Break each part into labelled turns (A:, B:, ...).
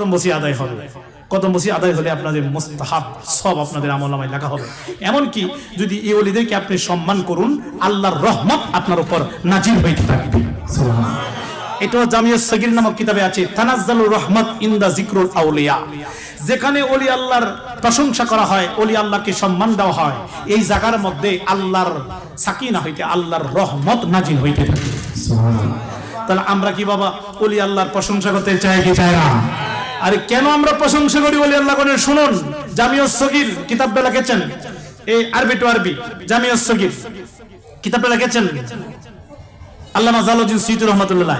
A: কদম বসি আদায় হবে। কদম বসি আদায় হলে আপনাদের মোস্তাহাব সব আপনাদের আমল নামায় লেখা হবে। এমনকি যদি এই অলিদেরকে আপনি সম্মান করুন, আল্লাহর রহমত আপনার উপর নাজির হইতে থাকবে এটা জামিয়া সগির নামক কিতাবে আছে, তানাজ্জালুর রহমত ইন্দা জিক্রুল আউলিয়া। যেখানে ওলি আল্লাহর প্রশংসা করা হয়, ওলি আল্লাহকে সম্মান দেওয়া হয়, এই জায়গার মধ্যে আল্লাহর সাকিনা হইতে, আল্লাহর রহমত নাজিল হইতে থাকে। তাহলে আমরা কি বাবা, ওলি আল্লাহর প্রশংসা করতে চাই কি চাই না? আরে কেন আমরা প্রশংসা করি ওলি আল্লাহ করে শুনুন, জামিয়া সগির কিতাবটা লিখেছেন এই আরবি টু আরবি, জামিয়া সগির কিতাবটা লিখেছেন আল্লামা জালালউদ্দিন সৈয়দ রহমাতুল্লাহ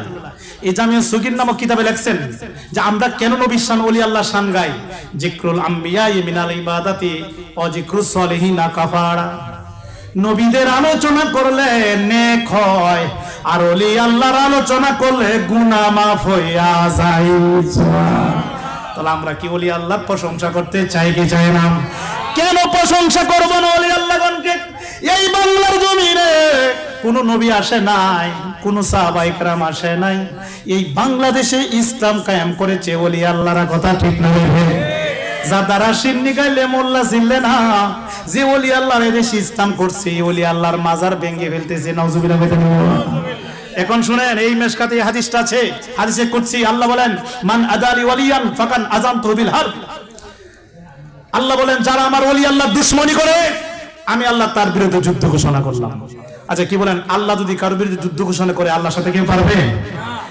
A: এই জামিয়া সুগির নামক কিতাবে লেখছেন যে আমরা কেন নবীর শান ওলি আল্লাহ শান গাই? জিক্রুল আম্বিয়া মিনাল ইবাদাতি ও জিক্রুস সলিহিনা কাফারা। নবীদের আলোচনা করলে নেক হয়, আর ওলি আল্লাহর আলোচনা করলে গুনাহ মাফ হইয়া যায়। তাহলে আমরা কি ওলি আল্লাহর প্রশংসা করতে চাই কি চাই না? কেন প্রশংসা করব না ওলি আল্লাহগণকে? এই বাংলার জমিনে কোন নবী আসে নাই, কোন সাহাবাইকরাম আসে নাই। এই বাংলাদেশে ইসলাম কায়েম করেছে ওলি আল্লাহর কথা ঠিক না যা দ্বারা সিন্নি গাইলে মোল্লা ছিললে না, যে ওলি আল্লাহর দেশে ইসলাম করছে ওলি আল্লাহর মাজার ভেঙে ফেলতেছে, নওজুবিল্লাহ এখন শুনেন, এই মেশকাতে হাদিসটা আছে। হাদিসে কুদসি, আল্লাহ বলেন, মান আদালি ওয়ালিয়ান, ফাকান আযান বিল হারব। আল্লাহ বলেন, যারা আমার ওলি আল্লাহ দুশ্মনী করে, আমি আল্লাহ তার বিরুদ্ধে যুদ্ধ ঘোষণা করলাম। আচ্ছা কি বলেন, আল্লাহ যদি কারোর বিরুদ্ধে যুদ্ধ ঘোষণা করে, আল্লাহর সাথে কেউ পারবে?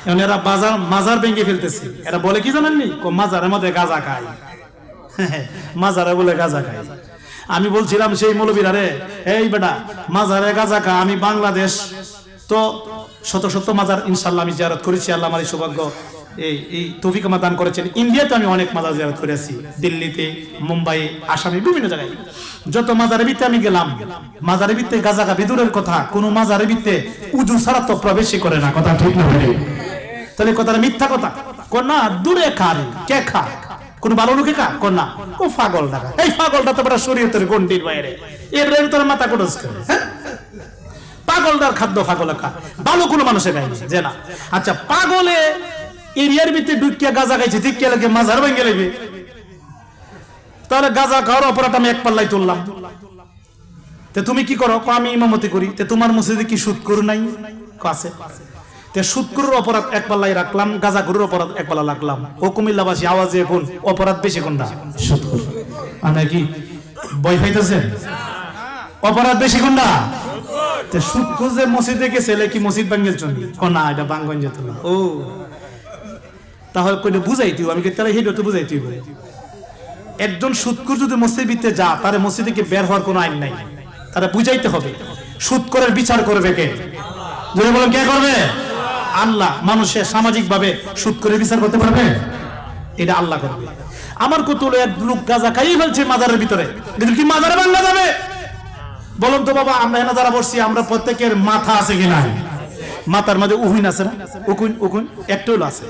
A: এখন এরা বাজার, মাজার ভেঙে ফেলতেছে। এরা বলে, কি জানেননি? মাজারের মধ্যে গাজা খায়। মাজারে বলে গাজা খায়। আমি বলছিলাম, সেই মৌলবীরা রে, এই বেটা, মাজারে গাজা খা, আমি বাংলাদেশ তো শত শত মাজার ইনশাল্লাহ আমি জিয়ারত করেছি, আল্লাহ আমার এই সৌভাগ্য, এই এই তৌফিক আমার দান করেছেন। ইন্ডিয়াতে আমি অনেক মাজার জিয়ারত করেছি দিল্লিতে, মুম্বাই, আসামে, বিভিন্ন জায়গায়। যত মাজারে ভিত্তে আমি গেলাম মাজারে ভিত্তে গাজা খা বিদুরের কথা, কোন মাজারে ভিত্তে উজু ছাড়া তো প্রবেশই করে না, কথা ঠিক না? তাহলে কথাটা মিথ্যা কথা। কোন না দূরে খারে কে খা? কোন ভালো লোকে খা? কোন না ও পাগল টাকা এই পাগলটা তো বড় শরীয়তের গন্ডির বাইরে। এর তোর মাথা কোটস করে হ্যাঁ? পাগলদার খাদ্য পাগলে খা। ভালো কোনো মানুষের খায়নি যে না। আচ্ছা পাগলে এরিয়ার ভিতরে ডুকিয়া গাজা খাইছে, ঠিক কে লাগে মাজার ভেঙে লেবে তাহলে গাজা খাওয়ার অপরাধ আমি এক পাল্লাই তুললাম। তে তুমি কি করো? আমি ইমামতি করি। তে তোমার মসজিদে কি সুদ করু নাই? আছে। তে সুদ করুর অপরাধ এক পাল্লাই রাখলাম, গাজা গরুর অপরাধ এক পাল্লা রাখলাম। ও কুমিল্লাবাসী আওয়াজে এখন অপরাধ বেশি কোনটা? সুদ করু মানে কি বই খাইতেছেন অপরাধ বেশি কোনটা? তে মসজিদে গেছে এলে কি মসজিদ না এটা বাঙ্গন যেত না। ও। তাহলে কইলে বুঝাই আমি কি তাহলে তো বুঝাই একজন সুদকুর যদি মসজিদে যা তার মসজিদ থেকে বের হওয়ার কোনো আইন নাই। তারা বুঝাইতে হবে সুদ করে বিচার করবে কে? যদি বলেন কে করবে? আল্লাহ মানুষের সামাজিক ভাবে সুদ করে বিচার করতে পারবে? এটা আল্লাহ করবে। আমার কতুল এক লোক গাজা খাইয়ে ফেলছে মাজারের ভিতরে। কিন্তু কি মাজারে বাংলা যাবে? বলুন তো বাবা, আমরা এখানে যারা বসছি, আমরা প্রত্যেকের মাথা আছে কিনা মাথার মাঝে উহুন আছে না? উকুন উকুন, একটা আছে।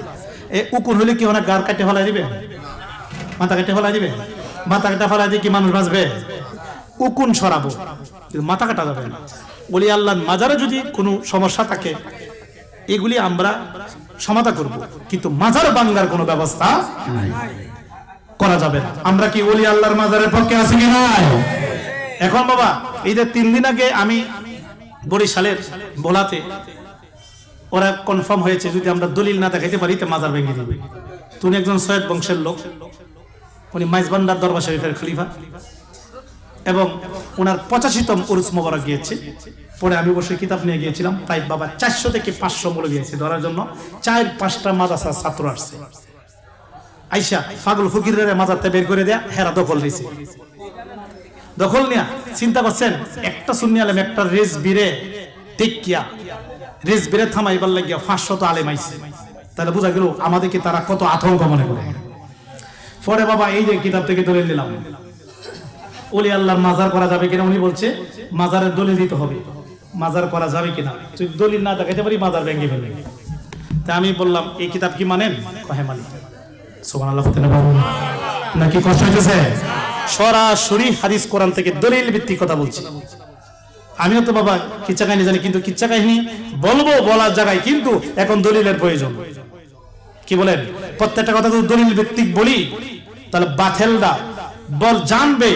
A: এই উকুন হলে কি অনেক গার কাটে ফেলাই দিবে? মাথা কাটে ফেলাই দিবে? মাথা কেটে ফেলাই দিয়ে কি মানুষ বাঁচবে? উকুন সরাবো কিন্তু মাথা কাটা যাবে না। বলি আল্লাহ মাজারে যদি কোনো সমস্যা থাকে, এগুলি আমরা সমাধা করব। কিন্তু মাজার বাংলার কোনো ব্যবস্থা করা যাবে না। আমরা কি বলি, আল্লাহর মাজারের পক্ষে আছি কি নাই? এখন বাবা যে তিন দিন আগে আমি বরিশালের বোলাতে ওরা কনফার্ম হয়েছে যদি আমরা দলিল না দেখাইতে পারি, তো মাজার ভেঙে দিবে। তুমি একজন সৈয়দ বংশের লোক। উনি মাইজবান্ডার দরবার শরীফের খলিফা। এবং ওনার পঁচাশিতম উরুস মোবারক গিয়েছে। পরে আমি বসে কিতাব নিয়ে গিয়েছিলাম। তাই বাবা চারশো থেকে পাঁচশো মূল্য গিয়েছে ধরার জন্য। চার পাঁচটা মাদ্রাসার ছাত্র আসছে। আইসা ফাগল ফকিরের মাজারতে বের করে দেয়া, হেরা দখল দিয়েছে দখল নিয়া চিন্তা করছেন, একটা সুন্নি আলেম, একটা রেস বিরে টেকিয়া। রেস বিরে থামাইবার লাগিয়া পাঁচশো তো আলেম আইছে। তাহলে বোঝা গেল আমাদেরকে তারা কত আতঙ্ক মনে করে। পরে বাবা এই যে কিতাব থেকে দলিল নিলাম। ওলি আল্লাহর মাজার করা যাবে কিনা উনি বলছে, মাজারের দলিল দিতে হবে। মাজার করা যাবে কিনা? তুই দলিল না দেখাইতে পারি, মাজার ভেঙে ফেলবে। তা আমি বললাম, এই কিতাব কি মানেন? কহে মানি সোমান আল্লাহ নাকি কষ্ট হইতেছে? সরাসরি হাদিস কোরআন থেকে দলিল ভিত্তিক কথা বলছি। আমিও তো বাবা কিচ্ছা কাহিনী জানি, কিন্তু কিচ্ছা কাহিনী বলব বলার জায়গায় কিন্তু এখন দলিলের প্রয়োজন। কি বলেন? প্রত্যেকটা কথা যদি দলিল ভিত্তিক বলি, তাহলে বাথেলরা বল জানবে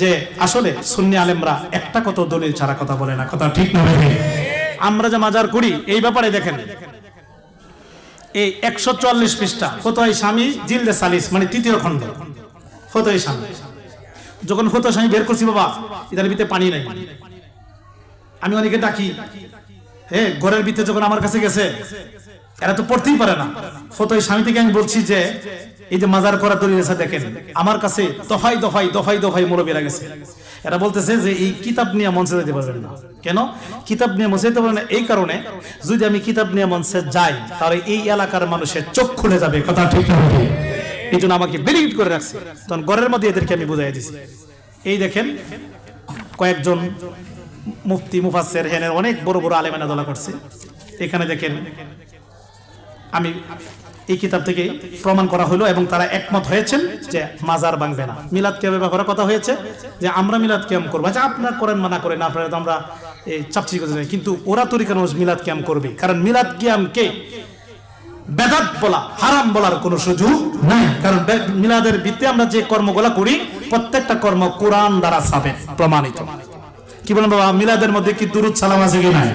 A: যে আসলে সুন্নি আলেমরা একটা কত দলিল ছাড়া কথা বলে না, কথা ঠিক না? আমরা যে মাজার করি, এই ব্যাপারে দেখেন। এই একশো চুয়াল্লিশ পৃষ্ঠা, ফতোয়াই স্বামী, জিলদে সালিস মানে তৃতীয় খণ্ড। ফতোয়াই স্বামী। যখন ফতোয়া স্বামী বের করছি, বাবা। এটার ভিতরে পানি নাই। আমি অনেকে ডাকি হ্যাঁ ঘরের ভিতরে যখন আমার কাছে গেছে, এরা তো পড়তেই পারে না। ফতোয় স্বামী থেকে আমি বলছি যে, এই যে মাজার করা তৈরি আছে দেখেন, আমার কাছে দফাই দফাই দফাই দফাই মুরব্বীরা গেছে। এরা বলতেছে যে, এই কিতাব নিয়ে মঞ্চে যেতে পারবেন না। কেন? কিতাব নিয়ে মঞ্চে যেতে পারবেন এই কারণে যদি আমি কিতাব নিয়ে মঞ্চে যাই, তাহলে এই এলাকার মানুষের চোখ খুলে যাবে, কথা ঠিক বেঠিক? এই জন্য আমাকে বেরিট করে রাখছে। তখন ঘরের মধ্যে এদেরকে আমি বুঝাই দিছি। এই দেখেন, কয়েকজন মুফতি মুফাসের হেনের অনেক বড় বড় আলেমেনা দলা করছে। এখানে দেখেন, আমি এই কিতাব থেকে প্রমাণ করা হলো এবং তারা একমত হয়েছেন যে মাজার ভাঙবে না। মিলাদ কিয়ামের ব্যাপারে কথা হয়েছে যে আমরা মিলাদ কিয়াম করব। আচ্ছা আপনারা করেন মানা করেন, আপনারা তো আমরা চাপচি করতে কিন্তু ওরা তরিকার মানুষ মিলাদ কিয়াম করবে। কারণ মিলাদ কিয়ামকে বেদাত বলা, হারাম বলার কোনো সুযোগ নাই। কারণ মিলাদের ভিত্তিতে আমরা যে কর্মগুলা করি, প্রত্যেকটা কর্ম কোরআন দ্বারা সাবেত প্রমাণিত। কি বলেন বাবা, মিলাদের মধ্যে কি দুরুদ সালাম আছে কি নাই?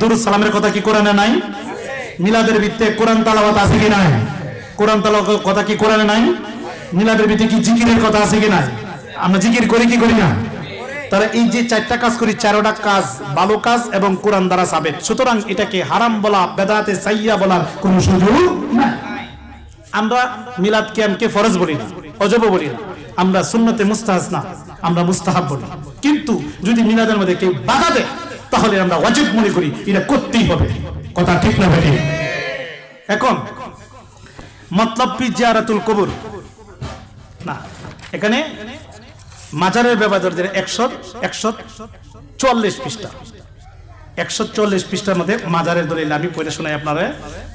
A: দুরুদ সালামের কথা কি কোরআনে নাই? মিলাদের ভিত্তিতে কোরআন তালাওয়াত আছে কি নাই? কোরআন তালাওয়াত কথা কি কোরআনে নাই? মিলাদের ভিত্তিতে কি জিকিরের কথা আছে কি নাই? আমরা জিকির করি কি করি না? তাহলে এই যে চারটা কাজ করি, চারোটা কাজ ভালো কাজ এবং কোরআন দ্বারা সাবেত সুতরাং এটাকে হারাম বলা, বেদাতে সাইয়া বলার কোনো সুযোগ আমরা মিলাদ কিয়ামকে ফরজ বলি না, অজব বলি না। আমরা সুন্নতে মুস্তাহাস না, আমরা মুস্তাহাব বলি। কিন্তু যদি মিলাদের মধ্যে কেউ বাধা দেয়, তাহলে আমরা ওয়াজিব মনে করি, এটা করতেই হবে। কথা ঠিক না বেটি এখন, মতলব পি জিয়ারাতুল কবুর। না, এখানে মাজারের ব্যাপারে একশো একশো চুয়াল্লিশ পৃষ্ঠা। একশো চল্লিশ পৃষ্ঠার মধ্যে মাজারের দলিল আমি পড়ে শোনাই আপনারা।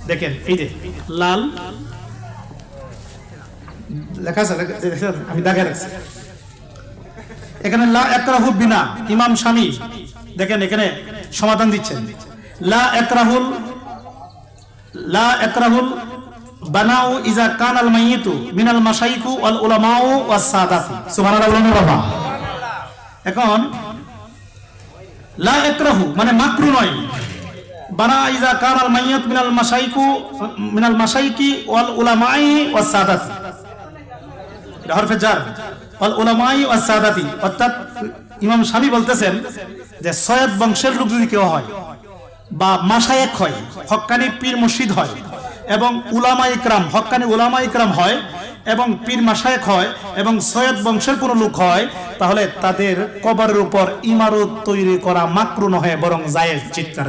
A: দেখেন, এই যে লাল, লেখা আছে আমি দাগে রাখছি। এখানে লা একরাহু বিনা, ইমাম স্বামী, দেখেন, এখানে সমাধান দিচ্ছেন। লা একরাহুল লা একরাহুল বানাউ ইজা কান আল মাইয়িতু ওয়াল উলামাউ ওয়াস সাদাতি। সুবহানাল্লাহ এখন, লা একরাহু মানে মাকরু নয়। বানা ইজা কান আল মাইয়াত মাশাইকু ওয়াল উলামাই ওয়াস সাদাত। এটা হরফে জার। ওয়াল উলামাই ওয়াস সাদাতি। অর্থাৎ ইমাম শামী বলতেছেন যে সৈয়দ বংশের লোক যদি কেউ হয় বা মাশায়েক হয় হক্কানি পীর মুর্শিদ হয় এবং উলামা ইকরাম হক্কানি উলামা ইকরাম হয় এবং পীর মাশায়েক হয় এবং সৈয়দ বংশের কোনো লোক হয় তাহলে তাদের কবরের উপর ইমারত তৈরি করা মাকরু নহে বরং জায়েজ চিৎকার।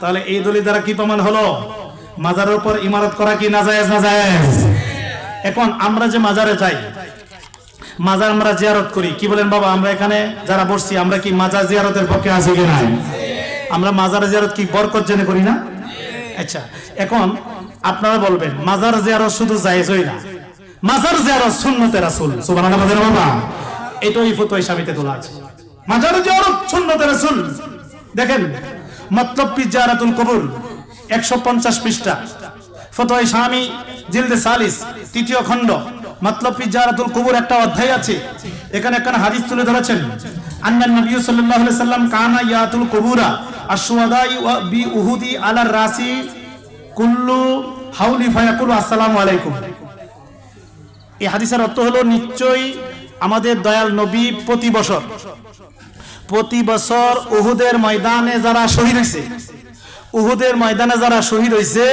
A: তাহলে এই দলিল দ্বারা কি প্রমাণ হলো? মাজারের উপর ইমারত করা কি না জায়েজ না জায়েজ? এখন আমরা যে মাজারে যাই মাজার আমরা জিয়ারত করি কি বলেন বাবা আমরা এখানে যারা বসছি আমরা কি মাজার জিয়ারতের পক্ষে আছি কি নাই? আমরা মাজার জিয়ারত কি বরকত জেনে করি না? আচ্ছা এখন আপনারা বলবেন, মাজার জিয়ারত শুধু জায়েজই না। মাজার জিয়ারত সুন্নতে রাসূল, সুবহানাল্লাহ বলেন বাবা এটাই ফতোয়া হিসাবে তোলা আছে। মাজার জিয়ারত সুন্নতে রাসূল। দেখেন, মতলব পি জিয়ারাতুল কবুর? 150 পৃষ্ঠা। ফতোয়া স্বামী জিলদে সালিস, তৃতীয় খণ্ড। মতলব পি জিয়ারাতুল কবুর একটা অধ্যায় আছে। এখানে একখানা হাদিস তুলে ধরেছেন। আন্নান নবী সাল্লাল্লাহু আলাইহি সাল্লাম কানা ইয়াতুল কবুরা। আশুয়াদাই বি উহুদি আলার রাসি কুল্লু হাউলি ফায়াকুলু আসসালামু আলাইকুম। এই হাদিসের অর্থ হলো নিশ্চয়ই আমাদের দয়াল নবী প্রতি বছর। প্রতি বছর উহুদের ময়দানে যারা শহীদ হয়েছে উহুদের ময়দানে যারা শহীদ হয়েছে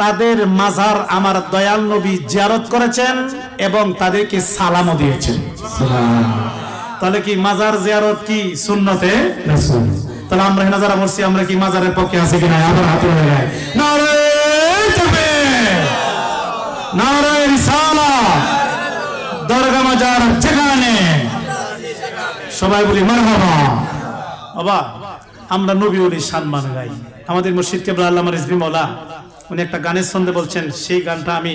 A: তাদের মাজার আমার দয়াল নবী জিয়ারত করেছেন এবং তাদেরকে সালামও দিয়েছেন। তাহলে কি মাজার জিয়ারত কি সুন্নতে? রাসূল তাহলে আমরা এখানে যারা বলছি আমরা কি মাজারের পক্ষে আছে কিনা? আমার হাতে রিসালাত দরগা মাজার যেখানে। সবাই বলি, মারহাবা। বাবা, আমরা নবী ওলি সম্মান গাই। আমাদের মুর্শিদ কেবলা আল্লাহ রিজবি মৌলা। উনি একটা গানের ছন্দে বলছেন, সেই গানটা আমি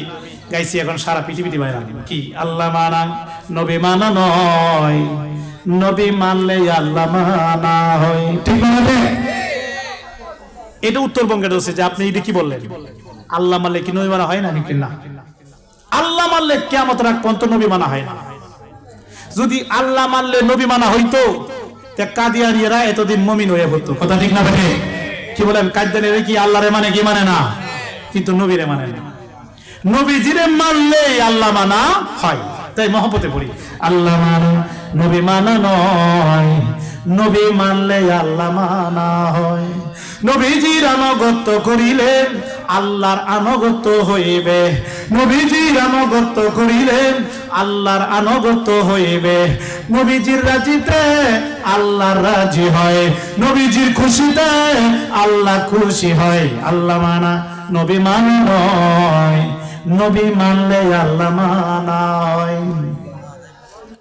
A: গাইছি এখন সারা পৃথিবীতে বাইরে কি? আল্লাহ মানা, নবী মানা নয়। নবী মানলে আল্লাহ মানা হয়। ঠিক না এটা উত্তরবঙ্গের হচ্ছে যে আপনি এটা কি বললেন? আল্লাহ মানলে কি নবী মানা হয় না? নাকি না। আল্লাহ মানলে কেমত রাখ পর্যন্ত নবী মানা হয় না। যদি আল্লাহ মানলে নবী মানা হইতো কাদিয়ানিরা এতদিন মমিন হয়ে পড়তো কথা ঠিক না বেঠে? কি বলেন, কাদিয়ানিরা কি আল্লাহরে মানে কি মানে না? কিন্তু নবীরে মানে না। নবীজিরে মানলেই আল্লাহ মানা হয়। তাই মহব্বতে পড়ি। আল্লাহ নবী মানা নয়। নবী মানলে আল্লাহ মানা হয়। নবীজির আনুগত্য করিলে আল্লাহর আনুগত্য হইবে। নবীজির আনুগত্য করিলে আল্লাহর আনুগত্য হইবে। নবীজির রাজিতে আল্লাহর রাজি হয়। নবীজির খুশিতে আল্লাহ খুশি হয়। আল্লাহ মানা, নবী মানা নয়। নবী মানলে আল্লাহ মানায়।